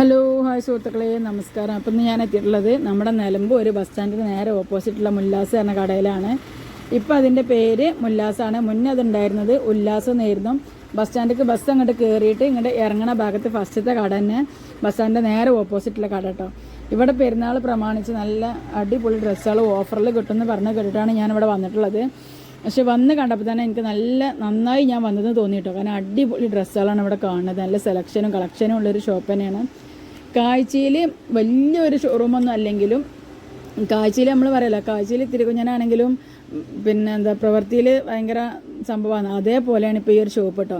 Hello hi സുഹൃത്തുക്കളെ നമസ്കാരം. അപ്പം ഇന്ന് ഞാൻ എത്തിയിട്ടുള്ളത് നമ്മുടെ നിലമ്പൂർ ബസ് സ്റ്റാൻഡിന് നേരെ ഓപ്പോസിറ്റുള്ള മുല്ലാസ് എന്ന കടയിലാണ്. ഇപ്പം അതിന്റെ പേര് മുല്ലാസാണ്. മുന്നേ അതുണ്ടായിരുന്നത് ഉല്ലാസം എന്നായിരുന്നു. ബസ് സ്റ്റാൻഡിലേക്ക് ബസ് അങ്ങോട്ട് കയറിയിട്ട് ഇങ്ങോട്ട് ഇറങ്ങണ ഭാഗത്ത് ഫസ്റ്റത്തെ കട തന്നെ. ബസ് സ്റ്റാൻഡിന്റെ നേരെ ഓപ്പോസിറ്റുള്ള കട കേട്ടോ. ഇവിടെ പെരുന്നാൾ പ്രമാണിച്ച് നല്ല അടിപൊളി ഡ്രസ്സുകൾ ഓഫറിൽ കിട്ടുമെന്ന് പറഞ്ഞ് കേട്ടിട്ടാണ് ഞാനിവിടെ വന്നിട്ടുള്ളത്. പക്ഷെ വന്ന് കണ്ടപ്പോൾ തന്നെ എനിക്ക് നല്ല നന്നായി ഞാൻ വന്നതെന്ന് തോന്നിയിട്ടോ. കാരണം അടിപൊളി ഡ്രസ്സുകളാണ് ഇവിടെ കാണുന്നത്. നല്ല സെലക്ഷനും കളക്ഷനും ഉള്ളൊരു ഷോപ്പ് തന്നെയാണ്. കാഴ്ചയിൽ വലിയൊരു ഷോറൂമൊന്നും അല്ലെങ്കിലും കാഴ്ചയിൽ നമ്മൾ പറയല്ല കാഴ്ചയിൽ തിരുകുഞ്ഞനാണെങ്കിലും പിന്നെ എന്താ പ്രവൃത്തിയിൽ ഭയങ്കര സംഭവമാണ്. അതേപോലെയാണ് ഇപ്പോൾ ഈ ഒരു ഷോപ്പ് കേട്ടോ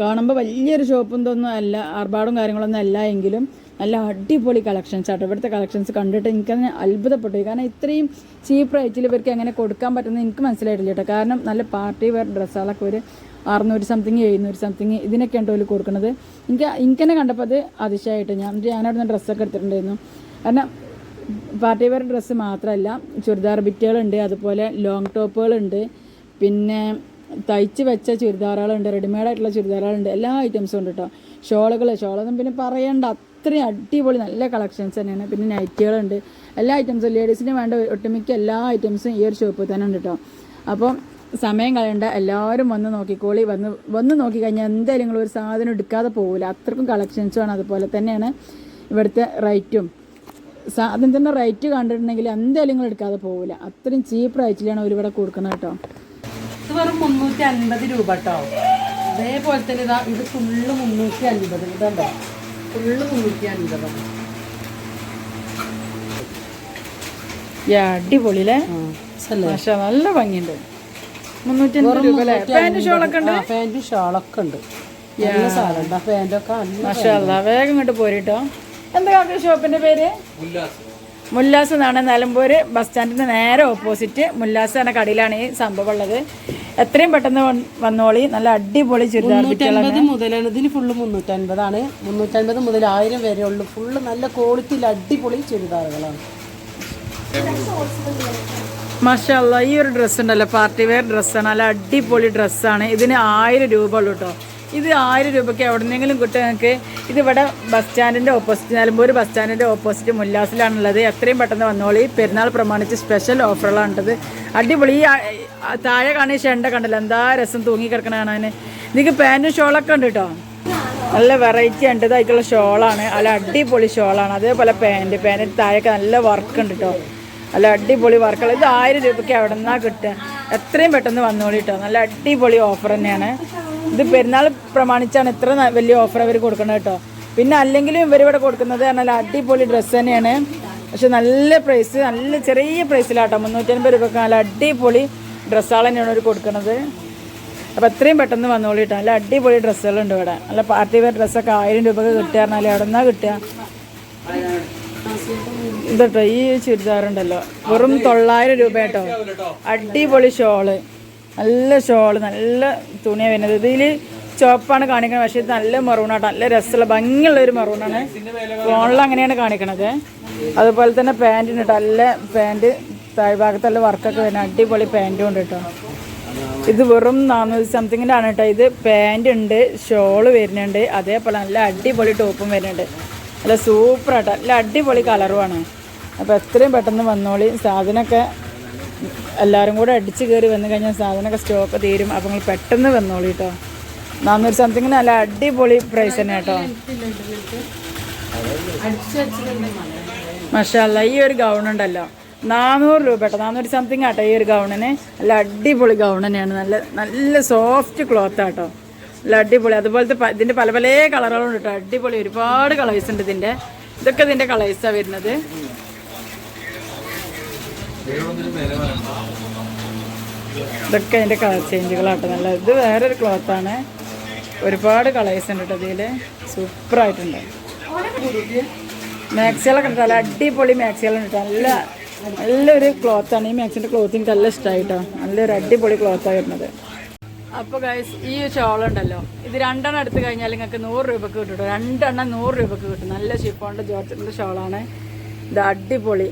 കാണുമ്പോൾ വലിയൊരു ഷോപ്പും ഇതൊന്നും അല്ല ആർഭാടും കാര്യങ്ങളൊന്നും അല്ല എങ്കിലും നല്ല അടിപൊളി കളക്ഷൻസ് ആട്ടോ. ഇവിടുത്തെ കളക്ഷൻസ് കണ്ടിട്ട് എനിക്കതിന് അത്ഭുതപ്പെട്ടു. കാരണം ഇത്രയും ചീപ്പ് റേറ്റിൽ ഇവർക്ക് എങ്ങനെ കൊടുക്കാൻ പറ്റുന്നത് എനിക്ക് മനസ്സിലായിട്ടില്ല കേട്ടോ കാരണം നല്ല പാർട്ടി വെയർ ഡ്രസ്സുകളൊക്കെ ഒരു അറുന്നൂറ് സംതിങ് എഴുന്നൂറ് സംതിങ് ഇതിനൊക്കെ ഉണ്ടോ കൊടുക്കുന്നത് എനിക്ക് തന്നെ കണ്ടപ്പോൾ അത് അതിശയമായിട്ട് ഞാൻ ഞാനവിടെ നിന്ന് ഡ്രസ്സൊക്കെ എടുത്തിട്ടുണ്ടായിരുന്നു. കാരണം പാർട്ടി വെയർ ഡ്രസ്സ് മാത്രമല്ല ചുരിദാർ ബിറ്റുകളുണ്ട് അതുപോലെ ലോങ് ടോപ്പുകളുണ്ട് പിന്നെ തയ്ച്ച് വെച്ച ചുരിദാറുകളുണ്ട് റെഡിമെയ്ഡ് ആയിട്ടുള്ള ചുരിദാറുകളുണ്ട് എല്ലാ ഐറ്റംസും ഉണ്ട് കേട്ടോ ഷോളുകൾ ഷോളൊന്നും പിന്നെ പറയേണ്ട അത്രയും അടിപൊളി നല്ല കളക്ഷൻസ് തന്നെയാണ്. പിന്നെ നൈറ്റികളുണ്ട് എല്ലാ ഐറ്റംസും ലേഡീസിന് വേണ്ട ഒട്ടുമിക്ക എല്ലാ ഐറ്റംസും ഈ ഒരു ഷോപ്പിൽ തന്നെ ഉണ്ട് കേട്ടോ അപ്പം സമയം കളയണ്ട. എല്ലാവരും വന്ന് നോക്കിക്കോളി വന്ന് വന്ന് നോക്കിക്കഴിഞ്ഞാൽ എന്തായാലും നിങ്ങൾ ഒരു സാധനം എടുക്കാതെ പോകില്ല അത്രക്കും കളക്ഷൻസുമാണ് അതുപോലെ തന്നെയാണ് ഇവിടുത്തെ റേറ്റും സാധനത്തിന്റെ റേറ്റ് കണ്ടിട്ടുണ്ടെങ്കിൽ എന്തായാലും നിങ്ങൾ എടുക്കാതെ പോകില്ല അത്രയും ചീപ്പ് റേറ്റിലാണ് അവർ ഇവിടെ കൊടുക്കുന്നത് കേട്ടോ. ഇത് വെറും മുന്നൂറ്റി അൻപത് രൂപ കേട്ടോ അതേപോലെ തന്നെ ഇതാ ഇത് ഫുള്ള് മുന്നൂറ്റി അൻപത് ഇതുണ്ടോ ഫുള്ള് മുന്നൂറ്റി അൻപതാണ് യാ അടിപൊളിയിലെ പക്ഷെ നല്ല ഭംഗിയുണ്ട്. ഷോളൊക്കെ ഉണ്ട്? വേഗം ഇങ്ങോട്ട് പോരിട്ടോ. എന്താ ഷോപ്പിന്റെ പേര്? മുല്ലാസ്. എന്നാണ് നിലമ്പൂർ ബസ് സ്റ്റാൻഡിന് നേരെ ഓപ്പോസിറ്റ് മുല്ലാസ് എന്ന കടയിലാണ് ഈ സംഭവം ഉള്ളത്. എത്രയും പെട്ടെന്ന് വന്ന് വന്നോളി. നല്ല അടിപൊളി ചുരിദാർ മുന്നൂറ്റൻപത് മുതലാണ്. ഇതിന് ഫുള്ള് മുന്നൂറ്റൻപതാണ്. മുന്നൂറ്റൻപത് മുതൽ ആയിരം വരെ ഉള്ളു. ഫുള്ള് നല്ല ക്വാളിറ്റിയിൽ അടിപൊളി ചുരിദാറുകളാണ്. മാഷല്ല ഈ ഒരു ഡ്രസ്സ് ഉണ്ടല്ലോ പാർട്ടി വെയർ ഡ്രസ്സാണ് നല്ല അടിപൊളി ഡ്രസ്സാണ് ഇതിന് ആയിരം രൂപ ഉള്ളൂ കേട്ടോ ഇത് ആയിരം രൂപയ്ക്ക് എവിടെന്നെങ്കിലും കിട്ടും നിങ്ങൾക്ക്. ഇതിവിടെ ബസ് സ്റ്റാൻഡിന്റെ ഓപ്പോസിറ്റ് നിലമ്പൂർ ബസ് സ്റ്റാൻഡിന്റെ ഓപ്പോസിറ്റ് മുല്ലാസിലാണുള്ളത്. എത്രയും പെട്ടെന്ന് വന്നോളി. പെരുന്നാൾ പ്രമാണിച്ച് സ്പെഷ്യൽ ഓഫറുകളാണുള്ളത് അടിപൊളി. ഈ താഴെ കാണിച്ച ഷെണ്ട കണ്ടല്ലോ. എന്താ രസം തൂങ്ങി കിടക്കണ കാണാൻ. നിങ്ങൾക്ക് പാന്റും ഷോളൊക്കെ ഉണ്ട് കേട്ടോ നല്ല വെറൈറ്റി ഉണ്ടതായിട്ടുള്ള ഷോളാണ് നല്ല അടിപൊളി ഷോളാണ് അതേപോലെ പാന്റ് പാന്റ് താഴെയൊക്കെ നല്ല വർക്ക് ഉണ്ട് കേട്ടോ നല്ല അടിപൊളി വർക്കുകൾ. ഇത് ആയിരം രൂപയ്ക്ക് അവിടെ നിന്നാണ് കിട്ടുക? എത്രയും പെട്ടെന്ന് വന്നോളി കേട്ടോ നല്ല അടിപൊളി ഓഫർ തന്നെയാണ്. ഇത് പെരുന്നാൾ പ്രമാണിച്ചാണ് ഇത്ര വലിയ ഓഫർ അവർ കൊടുക്കുന്നത് കേട്ടോ. പിന്നെ അല്ലെങ്കിലും ഇവരിവിടെ കൊടുക്കുന്നത് നല്ല അടിപൊളി ഡ്രസ്സ് തന്നെയാണ്. പക്ഷെ നല്ല പ്രൈസ് നല്ല ചെറിയ പ്രൈസിലാട്ടോ മുന്നൂറ്റൻപത് രൂപയ്ക്ക് നല്ല അടിപൊളി ഡ്രസ്സുകൾ തന്നെയാണ് അവർ കൊടുക്കുന്നത് അപ്പോൾ എത്രയും പെട്ടെന്ന് വന്നോളി കേട്ടോ നല്ല അടിപൊളി ഡ്രസ്സുകളുണ്ട് ഇവിടെ. നല്ല പാർട്ടി വെയർ ഡ്രസ്സൊക്കെ ആയിരം രൂപയ്ക്ക് കിട്ടുക പറഞ്ഞാൽ എവിടെ നിന്നാണ് കിട്ടുക? ഇതട്ടോ ഈ ചുരിദാറുണ്ടല്ലോ. വെറും തൊള്ളായിരം രൂപ കേട്ടോ അടിപൊളി ഷോൾ. നല്ല ഷോൾ നല്ല തുണിയാണ് വരുന്നത്. ഇതിൽ ചുവപ്പാണ് കാണിക്കുന്നത് പക്ഷെ നല്ല മെറൂണാട്ടോ. നല്ല രസമുള്ള ഭംഗിയുള്ള ഒരു മെറൂണാണ്. ഫോണിൽ അങ്ങനെയാണ് കാണിക്കണത്. അതുപോലെ തന്നെ പാന്റിന് കേട്ടോ നല്ല പാന്റ് താഴ്ഭാഗത്തുള്ള വർക്കൊക്കെ വരുന്ന അടിപൊളി പാന്റും ഉണ്ട് കേട്ടോ ഇത് വെറും നാനൂറ്റി സംതിങ്ങിന്റെ ആണ് കേട്ടോ ഇത് പാന്റ് ഉണ്ട് ഷോൾ വരുന്നുണ്ട്. അതേപോലെ നല്ല അടിപൊളി ടോപ്പും വരുന്നുണ്ട്. നല്ല സൂപ്പർ ആട്ടോ. നല്ല അടിപൊളി കളറുമാണ് അപ്പോൾ എത്രയും പെട്ടെന്ന് വന്നോളി. സാധനമൊക്കെ എല്ലാവരും കൂടെ അടിച്ച് കയറി വന്നു കഴിഞ്ഞാൽ സാധനമൊക്കെ സ്റ്റോക്ക് തീരും. അപ്പോൾ നിങ്ങൾ പെട്ടെന്ന് വന്നോളി കേട്ടോ നാനൂറ് സംതിങ്ങിന് നല്ല അടിപൊളി പ്രൈസ് തന്നെ കേട്ടോ മഷാല്ല ഈ ഒരു ഗൗൺ ഉണ്ടല്ലോ. നാനൂറ് രൂപ കേട്ടോ നാനൂറ് സംതിങ് ആട്ടോ ഈ ഒരു ഗൗണിന് നല്ല അടിപൊളി ഗൗൺ തന്നെയാണ്. നല്ല നല്ല സോഫ്റ്റ് ക്ലോത്ത് ആട്ടോ. നല്ല അടിപൊളി. അതുപോലത്തെ ഇതിന്റെ പല പല കളറുകളുണ്ട് കേട്ടോ. അടിപൊളി. ഒരുപാട് കളേഴ്സ് ഉണ്ട് ഇതിന്റെ. ഇതൊക്കെ ഇതിന്റെ കളേഴ്സാണ് വരുന്നത്. ഇതൊക്കെ അതിന്റെ കളർ ചേഞ്ചുകളാട്ടോ നല്ല ഇത് വേറൊരു ആണ്. ഒരുപാട് കളേഴ്സ് ഉണ്ട് കേട്ടോ ഇതിൽ സൂപ്പറായിട്ടുണ്ട് മാക്സികളൊക്കെ ഉണ്ട്. നല്ല അടിപൊളി മാക്സികളുണ്ട് നല്ല നല്ലൊരു ക്ലോത്താണ് ഈ മാക്സിന്റെ ക്ലോത്ത് എനിക്ക് നല്ല ഇഷ്ടമായിട്ടോ നല്ലൊരു അടിപൊളി ക്ലോത്താണ് വരുന്നത്. അപ്പോൾ ഗൈസ് ഈ ഷോൾ ഉണ്ടല്ലോ. ഇത് രണ്ടെണ്ണം എടുത്തു കഴിഞ്ഞാൽ നിങ്ങൾക്ക് നൂറ് രൂപക്ക് കിട്ടും. രണ്ടെണ്ണം നൂറ് രൂപക്ക് കിട്ടും. നല്ല ഷിപ്പോണ്ട് ജോർജറ്റിന്റെ ഷോളാണ് ഇത് അടിപൊളി.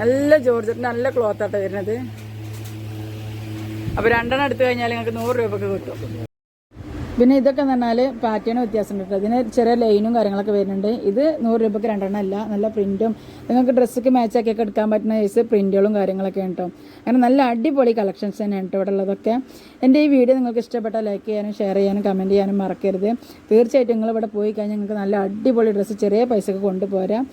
നല്ല ജോർജറ്റിന്റെ നല്ല ക്ലോത്താട്ടോ വരുന്നത്. അപ്പോൾ രണ്ടെണ്ണം എടുത്തു കഴിഞ്ഞാൽ നിങ്ങൾക്ക് നൂറ് രൂപക്ക് കിട്ടും. പിന്നെ ഇതൊക്കെ എന്ന് പറഞ്ഞാൽ പാറ്റേൺ വ്യത്യാസമുണ്ട് കേട്ടോ. ഇതിന് ചെറിയ ലൈനും കാര്യങ്ങളൊക്കെ വരുന്നുണ്ട്. ഇത് നൂറ് രൂപയ്ക്ക് രണ്ടെണ്ണം അല്ല. നല്ല പ്രിന്റും നിങ്ങൾക്ക് ഡ്രസ്സൊക്കെ മാച്ചാക്കിയൊക്കെ എടുക്കാൻ പറ്റുന്ന സൈസ് പ്രിന്റുകളും കാര്യങ്ങളൊക്കെ കേട്ടോ. അങ്ങനെ നല്ല അടിപൊളി കളക്ഷൻസ് തന്നെയാണ് കേട്ടോ ഇവിടെ ഉള്ളതൊക്കെ. എന്റെ ഈ വീഡിയോ നിങ്ങൾക്ക് ഇഷ്ടപ്പെട്ടാൽ ലൈക്ക് ചെയ്യാനും ഷെയർ ചെയ്യാനും കമന്റ് ചെയ്യാനും മറക്കരുത്. തീർച്ചയായിട്ടും നിങ്ങൾ ഇവിടെ പോയി കഴിഞ്ഞാൽ നിങ്ങൾക്ക് നല്ല അടിപൊളി ഡ്രസ്സ് ചെറിയ പൈസക്ക് കൊണ്ടുപോരാം.